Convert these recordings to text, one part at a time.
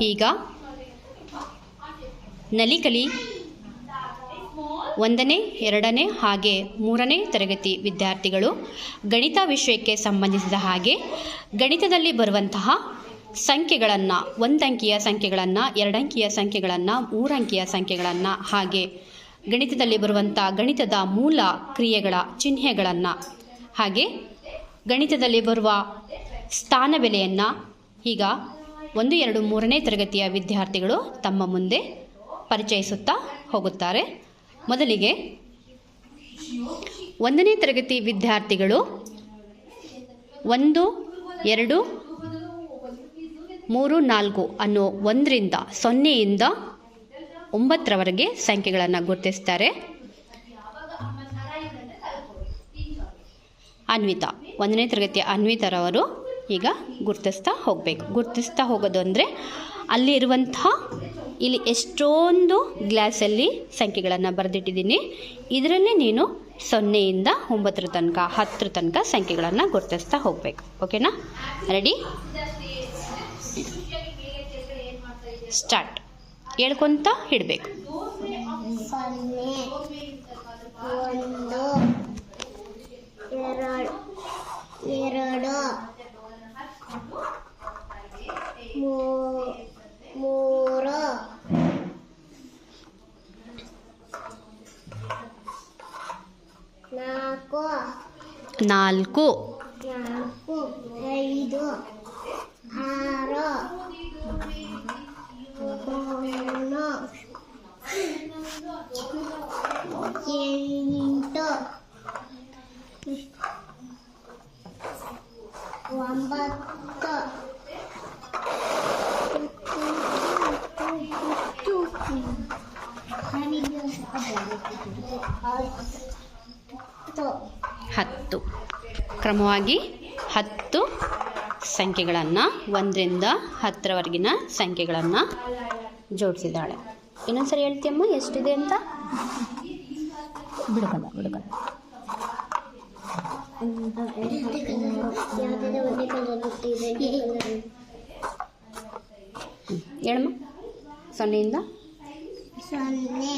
ಈಗ ನಲಿಕಲಿ ಒಂದನೇ, ಎರಡನೇ ಹಾಗೆ ಮೂರನೇ ತರಗತಿ ವಿದ್ಯಾರ್ಥಿಗಳು ಗಣಿತ ವಿಷಯಕ್ಕೆ ಸಂಬಂಧಿಸಿದ ಹಾಗೆ ಗಣಿತದಲ್ಲಿ ಬರುವಂತಹ ಸಂಖ್ಯೆಗಳನ್ನು, ಒಂದಂಕಿಯ ಸಂಖ್ಯೆಗಳನ್ನು, ಎರಡಂಕಿಯ ಸಂಖ್ಯೆಗಳನ್ನು, ಮೂರಂಕಿಯ ಸಂಖ್ಯೆಗಳನ್ನು ಹಾಗೆ ಗಣಿತದಲ್ಲಿ ಬರುವಂಥ ಗಣಿತದ ಮೂಲ ಕ್ರಿಯೆಗಳ ಚಿಹ್ನೆಗಳನ್ನು ಹಾಗೆ ಗಣಿತದಲ್ಲಿ ಬರುವ ಸ್ಥಾನ ಬೆಲೆಯನ್ನು ಈಗ ಒಂದು, ಎರಡು, ಮೂರನೇ ತರಗತಿಯ ವಿದ್ಯಾರ್ಥಿಗಳು ತಮ್ಮ ಮುಂದೆ ಪರಿಚಯಿಸುತ್ತಾ ಹೋಗುತ್ತಾರೆ. ಮೊದಲಿಗೆ ಒಂದನೇ ತರಗತಿ ವಿದ್ಯಾರ್ಥಿಗಳು ಒಂದು, ಎರಡು, ಮೂರು, ನಾಲ್ಕು ಅನ್ನೋ ಒಂದರಿಂದ ಸೊನ್ನೆಯಿಂದ ಒಂಬತ್ತರವರೆಗೆ ಸಂಖ್ಯೆಗಳನ್ನು ಗುರುತಿಸ್ತಾರೆ. ಅನ್ವಿತಾ, ಒಂದನೇ ತರಗತಿಯ ಅನ್ವಿತರವರು ಈಗ ಗುರ್ತಿಸ್ತಾ ಹೋಗಬೇಕು. ಗುರ್ತಿಸ್ತಾ ಹೋಗೋದು ಅಂದರೆ ಅಲ್ಲಿರುವಂಥ ಇಲ್ಲಿ ಎಷ್ಟೊಂದು ಗ್ಲಾಸಲ್ಲಿ ಸಂಖ್ಯೆಗಳನ್ನು ಬರೆದಿಟ್ಟಿದ್ದೀನಿ. ಇದರಲ್ಲೇ ನೀನು ಸೊನ್ನೆಯಿಂದ ಒಂಬತ್ತರ ತನಕ, ಹತ್ತರ ತನಕ ಸಂಖ್ಯೆಗಳನ್ನು ಗುರ್ತಿಸ್ತಾ ಹೋಗಬೇಕು. ಓಕೆನಾ? ರೆಡಿ? ಸ್ಟಾರ್ಟ್. ಹೇಳ್ಕೊತ ಇಡಬೇಕು ಸೊನ್ನೆ ಒಂದು ಎರಡು ಎರಡು ಮೂ- ಮೂರು ನಾಲ್ಕು ನಾಲ್ಕು ನಾಲ್ಕು ಐದು ಆರು ಏಳು ಎಂಟು ಒಂಬತ್ತು ಹತ್ತು ಹತ್ತು ಕ್ರಮವಾಗಿ ಹತ್ತು ಸಂಖ್ಯೆಗಳನ್ನು, ಒಂದರಿಂದ ಹತ್ತರವರೆಗಿನ ಸಂಖ್ಯೆಗಳನ್ನು ಜೋಡಿಸಿದ್ದಾಳೆ. ಇನ್ನೊಂದ್ಸರಿ ಹೇಳ್ತೀಯಮ್ಮ, ಎಷ್ಟಿದೆ ಅಂತ? ಬಿಡ್ಕಲ್ಲ ಬಿಡ್ಕಲ್ಲ ಹೇಳಮ್ಮ, ಸೊನ್ನೆಯಿಂದ? ಸೊನ್ನೆ,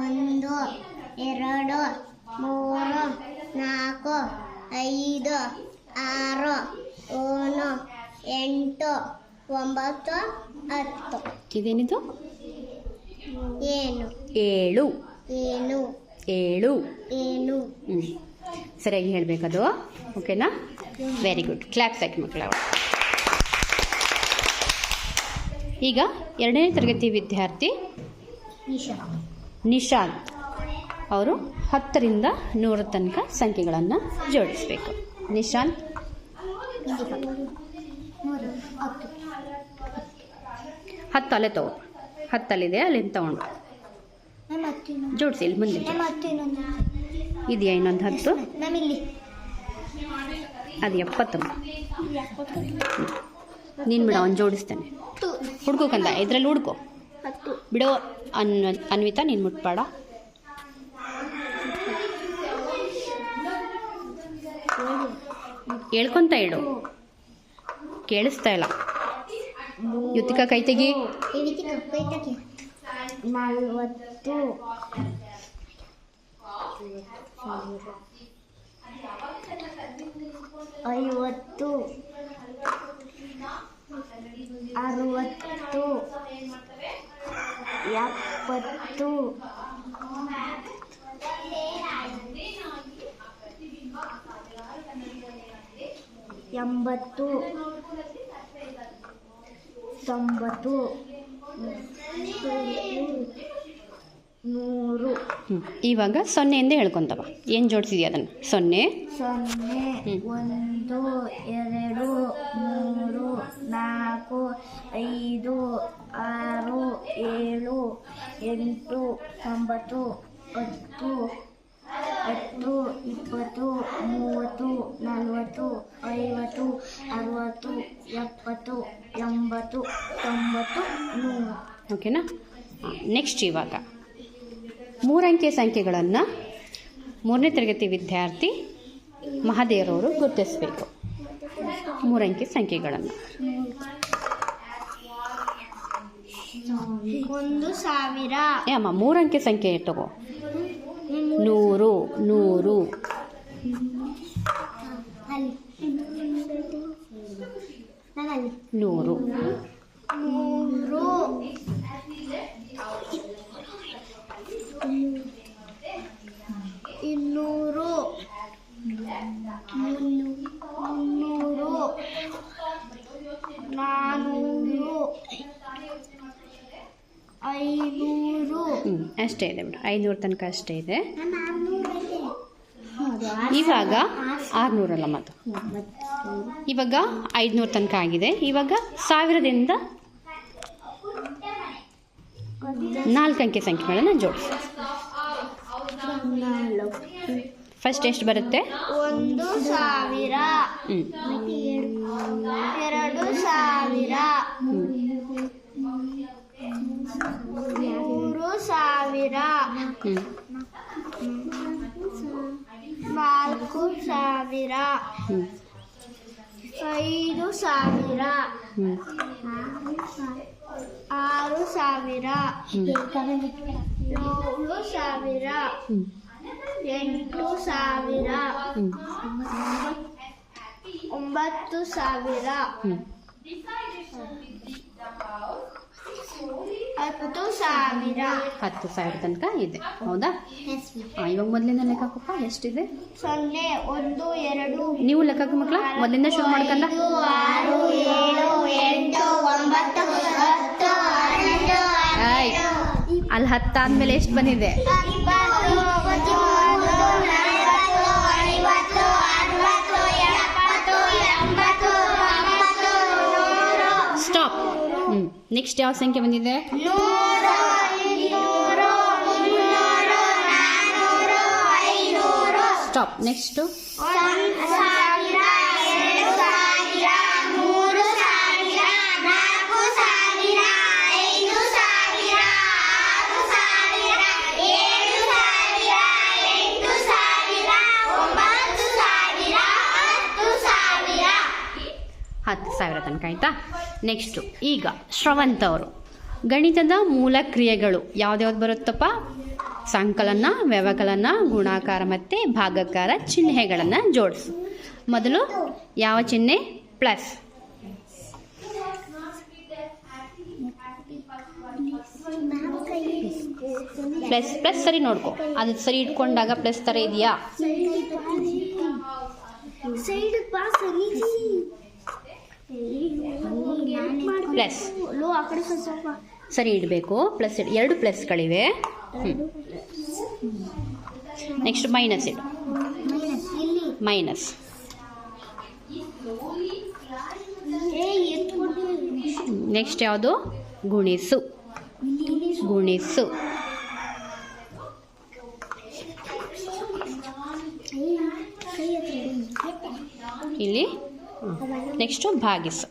ಒಂದು, ಎರಡು, ಮೂರು, ನಾಲ್ಕು ಐದು ಆರು ಏಳು ಎಂಟು ಒಂಬತ್ತು ಹತ್ತು. ಇದೇನಿದು ಏನು? ಏಳು. ಏನು? ಏಳು. ಏನು? ಹ್ಞೂ ಸರಿಯಾಗಿ ಹೇಳಬೇಕದು. ಓಕೆನಾ? ವೆರಿ ಗುಡ್ ಕ್ಲಾಪ್ಸ್ ಹಾಕಿ ಮಕ್ಕಳ. ಈಗ ಎರಡನೇ ತರಗತಿ ವಿದ್ಯಾರ್ಥಿ ನಿಶಾ. ನಿಶಾಂತ್. ಅವರು ಹತ್ತರಿಂದ ನೂರ ತನಕ ಸಂಖ್ಯೆಗಳನ್ನು ಜೋಡಿಸಬೇಕು. ನಿಶಾಂತ್? ಹತ್ತು ಅಲೆ ಅಲ್ಲೇ ತಗೋ. ಹತ್ತಲ್ಲಿದೆ ಅಲ್ಲಿಂದ ತಗೊಂಡು. ಜೋಡಿಸಿ ಇಲ್ಲಿ ಮುಂದೆ ಇದೆಯಾ ಇನ್ನೊಂದು ಹತ್ತು? ಅದು ಎಪ್ಪತ್ತು ಎಪ್ಪತ್ತು ನೀನು ಬಿಡ ಅವ್ನು ಜೋಡಿಸ್ತೇನೆ. ಹುಡ್ಕೋಕಂದ ಇದರಲ್ಲಿ ಹುಡ್ಕೋ. ಬಿಡೋ ಅನ್ ಅನ್ವಿತಾ ನೀನು ಮುಟ್ಬೇಡ. ಹೇಳ್ಕೊಂತ ಇಡು. ಕೇಳಿಸ್ತಾ ಇಲ್ಲ. ಯುತಿಕ ಕೈ ತೆಗಿ. ನಲ್ವತ್ತು ಐವತ್ತು ಅರವತ್ತು ಎಪ್ಪತ್ತು ಎಂಬತ್ತು. ತೊಂಬತ್ತು. ನೂರು. ಹ್ಞೂ ಇವಾಗ ಸೊನ್ನೆಯಿಂದ ಹೇಳ್ಕೊಂತವ. ಏನು ಜೋಡಿಸಿದ್ಯ ಅದನ್ನು? ಸೊನ್ನೆ. ಸೊನ್ನೆ. ಒಂದು ಎರಡು ಮೂರು ನಾಲ್ಕು ಐದು ಆರು ಏಳು ಎಂಟು ಒಂಬತ್ತು ಹತ್ತು ಇಪ್ಪತ್ತು ಮೂವತ್ತು ನಲವತ್ತು ಐವತ್ತು ಅರವತ್ತು ಎಪ್ಪತ್ತು ಎಂಬತ್ತು ತೊಂಬತ್ತು ನೂರು ಓಕೆನಾ ನೆಕ್ಸ್ಟ್ ಇವಾಗ. ಮೂರಂಕೆ ಸಂಖ್ಯೆಗಳನ್ನು ಮೂರನೇ ತರಗತಿ ವಿದ್ಯಾರ್ಥಿ ಮಹಾದೇವರವರು ಗುರುತಿಸಬೇಕು. ಮೂರಂಕೆ ಸಂಖ್ಯೆಗಳನ್ನು. ಒಂದು ಸಾವಿರ. ಏ ಅಮ್ಮ ಮೂರಂಕೆ ಸಂಖ್ಯೆ ತಗೋ. ನೂರು ನೂರು. ನೂರು. ಇನ್ನೂರು ಮುನ್ನೂರು. ನಾನ್ನೂರು ಐನೂರು. ಹ್ಞೂ ಅಷ್ಟೇ ಇದೆ ಬಿಡು ಐನೂರು ತನಕ ಅಷ್ಟೇ ಇದೆ. ಇವಾಗ ಆರುನೂರಲ್ಲ ಮತ್ತು ಇವಾಗ ಐದುನೂರು ತನಕ ಆಗಿದೆ. ಇವಾಗ ಸಾವಿರದಿಂದ ನಾಲ್ಕು ಅಂಕೆ ಸಂಖ್ಯೆಗಳನ್ನು ಜೋಡಿಸಿ. ಫಸ್ಟ್ ಎಷ್ಟು ಬರುತ್ತೆ? ಒಂದು ಸಾವಿರ. ಎರಡು ಸಾವಿರ. ಮೂರು ಸಾವಿರ. ನಾಲ್ಕು ಸಾವಿರ. ಐದು ಸಾವಿರ. ಸಾವಿರ. ಏಳು ಸಾವಿರ. ಎಂಟು ಸಾವಿರ. ಒಂಬತ್ತು ಸಾವಿರ. ಹತ್ತು ಸಾವಿರ. ಹತ್ತು ಸಾವಿರ ತನಕ ಇದೆ. ಹೌದಾ? ಇವಾಗ ಮೊದಲಿಂದ ಲೆಕ್ಕ ಹಾಕಪ್ಪ ಎಷ್ಟಿದೆ? ಸೊನ್ನೆ ಒಂದು ಎರಡು ನೀವು ಲೆಕ್ಕ ಮಕ್ಕಳ? ಮೊದಲಿಂದ ಶುರು ಮಾಡ್ಕಲ್ಲ ಅಲ್ಲಿ ಹತ್ತಾದ್ಮೇಲೆ ಎಷ್ಟು ಬಂದಿದೆ? ಸ್ಟಾಪ್ ನೆಕ್ಸ್ಟ್ ಯಾವ ಸಂಖ್ಯೆ ಬಂದಿದೆ? ಸ್ಟಾಪ್ ನೆಕ್ಸ್ಟು ಸಾವಿರ ತನಕ ಆಯಿತಾ ನೆಕ್ಸ್ಟು ಈಗ ಶ್ರವಂತ್ ಅವರು ಗಣಿತದ ಮೂಲ ಕ್ರಿಯೆಗಳು ಯಾವ್ದ್ಯಾವ್ದು ಬರುತ್ತಪ್ಪ ಸಂಕಲನ ವ್ಯವಕಲನ ಗುಣಾಕಾರ ಮತ್ತು ಭಾಗಕಾರ ಚಿಹ್ನೆಗಳನ್ನು ಜೋಡಿಸು ಮೊದಲು ಯಾವ ಚಿಹ್ನೆ ಪ್ಲಸ್ ಪ್ಲಸ್ ಪ್ಲಸ್ ಸರಿ ನೋಡ್ಕೊ ಅದು ಸರಿ ಇಟ್ಕೊಂಡಾಗ ಪ್ಲಸ್ ಥರ ಇದೆಯಾ ಪ್ಲಸ್ ಸರಿ, ಇಡಬೇಕು. ಪ್ಲಸ್ ಎರಡು ಪ್ಲಸ್ಗಳಿವೆ ಹ್ಞೂ ನೆಕ್ಸ್ಟ್ ಮೈನಸ್ ಇಡು. ಮೈನಸ್ ನೆಕ್ಸ್ಟ್ ಯಾವುದು? ಗುಣಿಸು. ಗುಣಿಸು. ಇಲ್ಲಿ ನೆಕ್ಸ್ಟು ಭಾಗಿಸು.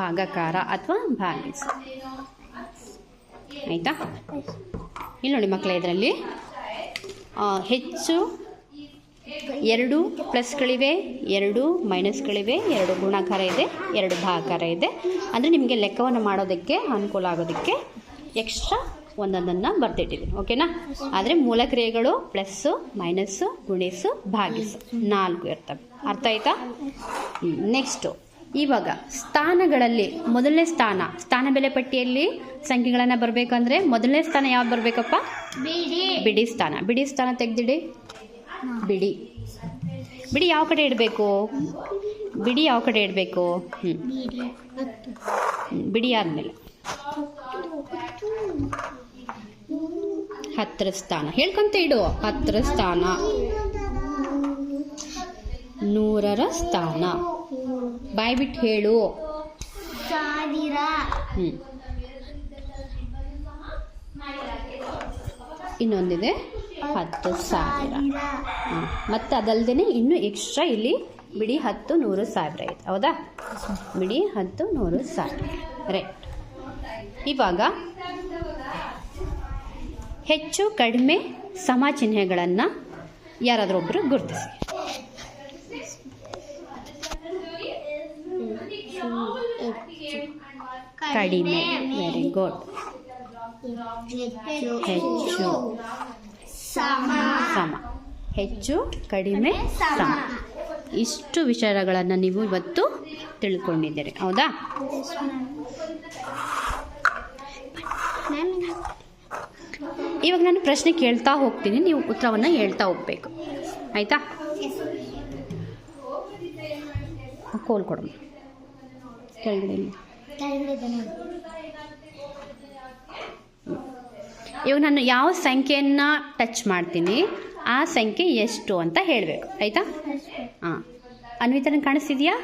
ಭಾಗಕಾರ ಅಥವಾ ಭಾಗಿಸು. ಆಯಿತಾ? ಇಲ್ಲಿ ನೋಡಿ ಮಕ್ಕಳ, ಇದರಲ್ಲಿ ಹೆಚ್ಚು ಎರಡು ಪ್ಲಸ್ಗಳಿವೆ ಎರಡು ಮೈನಸ್ಗಳಿವೆ ಎರಡು ಗುಣಾಕಾರ ಇದೆ, ಎರಡು ಭಾಗಾಕಾರ ಇದೆ. ಅಂದರೆ ನಿಮಗೆ ಲೆಕ್ಕವನ್ನು ಮಾಡೋದಕ್ಕೆ, ಅನುಕೂಲ ಆಗೋದಕ್ಕೆ ಎಕ್ಸ್ಟ್ರಾ ಒಂದೊಂದನ್ನು ಬರ್ದಿಟ್ಟಿದ್ದೀನಿ, ಓಕೆನಾ? ಆದರೆ ಮೂಲ ಕ್ರಿಯೆಗಳು ಪ್ಲಸ್ಸು ಮೈನಸ್ಸು ಗುಣಿಸು ಭಾಗಿಸು. ನಾಲ್ಕು ಇರ್ತವೆ. ಅರ್ಥ ಆಯ್ತಾ? ನೆಕ್ಸ್ಟು ಇವಾಗ ಸ್ಥಾನಗಳಲ್ಲಿ ಮೊದಲನೇ ಸ್ಥಾನ ಸ್ಥಾನ ಬೆಲೆ ಪಟ್ಟಿಯಲ್ಲಿ ಸಂಖ್ಯೆಗಳನ್ನು ಬರಬೇಕಂದ್ರೆ ಮೊದಲನೇ ಸ್ಥಾನ ಯಾವ್ದು ಬರಬೇಕಪ್ಪ? ಬಿಡಿ. ಸ್ಥಾನ. ಬಿಡಿ ಸ್ಥಾನ ತೆಗೆದಿಡಿ. ಬಿಡಿ. ಬಿಡಿ ಯಾವ ಕಡೆ ಇಡಬೇಕು? ಬಿಡಿ ಯಾವ ಕಡೆ ಇಡಬೇಕು? ಹ್ಞೂ ಬಿಡಿ ಆದಮೇಲೆ. ಹತ್ತರ ಸ್ಥಾನ. ಹೇಳ್ಕೊಂತ ಇಡು. ಹತ್ತಿರ ಸ್ಥಾನ. ನೂರರ ಸ್ಥಾನ. ಬಾಯ್ಬಿಟ್ಟು ಹೇಳು. ಸಾವಿರ ಹ್ಞೂ ಇನ್ನೊಂದಿದೆ ಹತ್ತು ಸಾವಿರ. ಮತ್ತು ಅದಲ್ಲದೆ ಇನ್ನು ಎಕ್ಸ್ಟ್ರಾ ಇಲ್ಲಿ ಬಿಡಿ ಹತ್ತು ನೂರು ಸಾವಿರ ಇದೆ ಹೌದಾ? ಬಿಡಿ ಹತ್ತು ನೂರು ಸಾವಿರ. ರೈಟ್ ಇವಾಗ ಹೆಚ್ಚು ಕಡಿಮೆ ಸಮ ಚಿಹ್ನೆಗಳನ್ನು ಯಾರಾದರೂ ಒಬ್ಬರು ಗುರುತಿಸಿ. ಕಡಿಮೆ. ವೆರಿ ಗುಡ್ ಹೆಚ್ಚು ಸಮ. ಸಮ. ಹೆಚ್ಚು ಕಡಿಮೆ ಸಮ. ಇಷ್ಟು ವಿಚಾರಗಳನ್ನು ನೀವು ಇವತ್ತು ತಿಳ್ಕೊಂಡಿದ್ದೀರಿ. ಹೌದಾ? ಇವಾಗ ನಾನು ಪ್ರಶ್ನೆ ಕೇಳ್ತಾ ಹೋಗ್ತೀನಿ. ನೀವು ಉತ್ತರವನ್ನು ಹೇಳ್ತಾ ಹೋಗ್ಬೇಕು. ಆಯಿತಾ? ಕೋಲ್ ಕೊಡಮ್ಮ. ಕೆಳಗಡೆ. ಇವಾಗ ನಾನು ಯಾವ ಸಂಖ್ಯೆಯನ್ನು ಟಚ್ ಮಾಡ್ತೀನಿ ಆ ಸಂಖ್ಯೆ ಎಷ್ಟು ಅಂತ ಹೇಳಬೇಕು. ಆಯಿತಾ? ಹಾಂ ಅನ್ವಿತನ ಕಾಣಿಸ್ತಿದ್ಯಾ?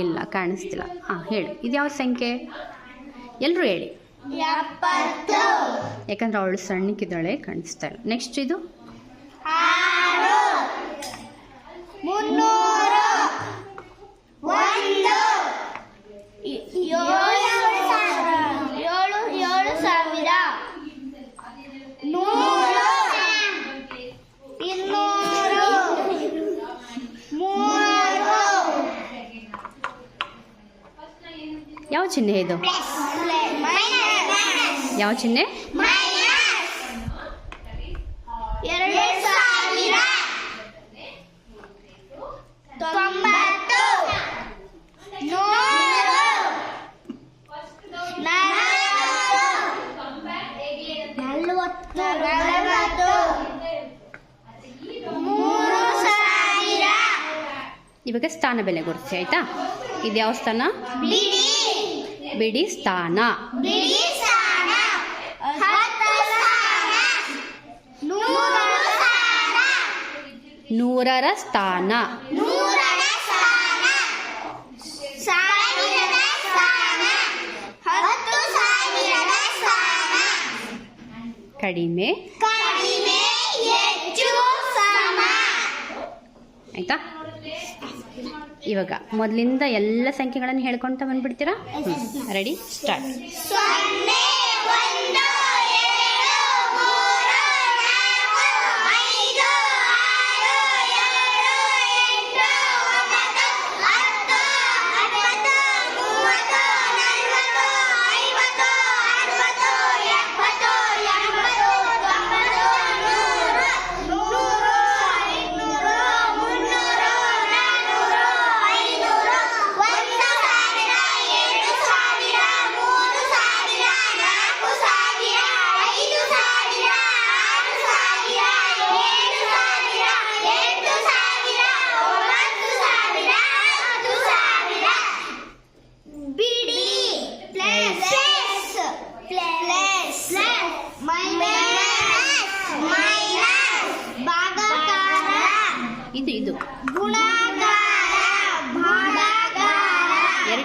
ಇಲ್ಲ ಕಾಣಿಸ್ತಿಲ್ಲ. ಹಾಂ ಹೇಳಿ. ಇದು ಯಾವ ಸಂಖ್ಯೆ? ಎಲ್ಲರೂ ಹೇಳಿ. ಯಾಕಂದ್ರೆ ಅವಳು ಸಣ್ಣಕ್ಕಿದ್ದಾಳೆ ಕಾಣಿಸ್ತಾ ಇಲ್ಲ. ನೆಕ್ಸ್ಟ್ ಇದು? ಮುನ್ನೂರು. ಒಂದು ಏಳು ಸಾವಿರ ಏಳು ಏಳು ಸಾವಿರ ನೂರು ಇನ್ನೂರು ಮೂರು ಯಾವ ಚಿಹ್ನೆ ಇದು? ಯಾವ ಚಿಹ್ನೆ ಎರಡು ಸಾವಿರ ತೊಂಬತ್ತು ನೂರು ನಲವತ್ತು ನಲವತ್ತು ಮೂರು ಸಾವಿರ ಇವಾಗ ಸ್ಥಾನ ಬೆಲೆ ಗುರುತಿಸಿ ಆಯಿತಾ? ಇದು ಯಾವ ಸ್ಥಾನ? ಬಿಡಿ ಸ್ಥಾನ. ನೂರರ ಸ್ಥಾನ. ಕಡಿಮೆ. ಆಯಿತಾ? ಇವಾಗ ಮೊದಲಿಂದ ಎಲ್ಲ ಸಂಖ್ಯೆಗಳನ್ನು ಹೇಳ್ಕೊಂತ ಬಂದ್ಬಿಡ್ತೀರಾ? ರೆಡಿ ಸ್ಟಾರ್ಟ್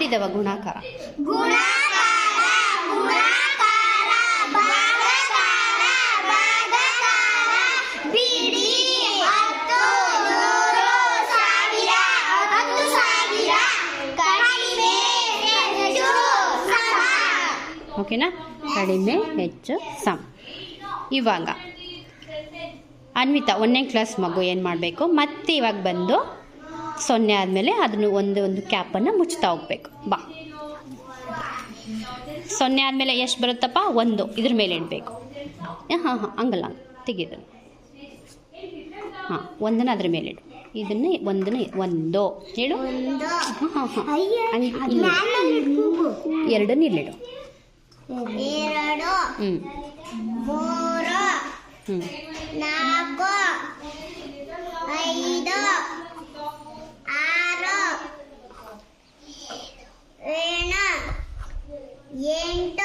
ಹೆಚ್ಚು ಗುಣಾಕಾರ ಓಕೆನಾ? ಕಡಿಮೆ ಹೆಚ್ಚು ಸಮ. ಇವಾಗ ಅನ್ವಿತಾ ಒಂದನೇ ಕ್ಲಾಸ್ ಮಗು ಏನು ಮಾಡಬೇಕು? ಮತ್ತೆ ಇವಾಗ ಬಂದು ಸೊನ್ನೆ ಆದಮೇಲೆ ಅದನ್ನು ಒಂದು ಒಂದು ಕ್ಯಾಪನ್ನು ಮುಚ್ಚುತ್ತಾ ಹೋಗ್ಬೇಕು. ಬಾ. ಸೊನ್ನೆ ಆದಮೇಲೆ ಎಷ್ಟು ಬರುತ್ತಪ್ಪ? ಒಂದು. ಇದ್ರ ಮೇಲೆ ಇಡಬೇಕು. ಹಾಂ ಹಾಂ ಹಂಗಲ್ಲ. ತೆಗೆದು ಹಾಂ ಒಂದನ್ನ ಅದ್ರ ಮೇಲೆ ಇಡು. ಇದನ್ನು ಒಂದನೇ ಒಂದು. ಹೇಳು. ಹಾಂ ಹಾಂ ಹಾಂ. ಎರಡನ್ನ ಇಲ್ಲಿಡು ಎರಡು. ಹ್ಞೂ ಹ್ಞೂ 严的。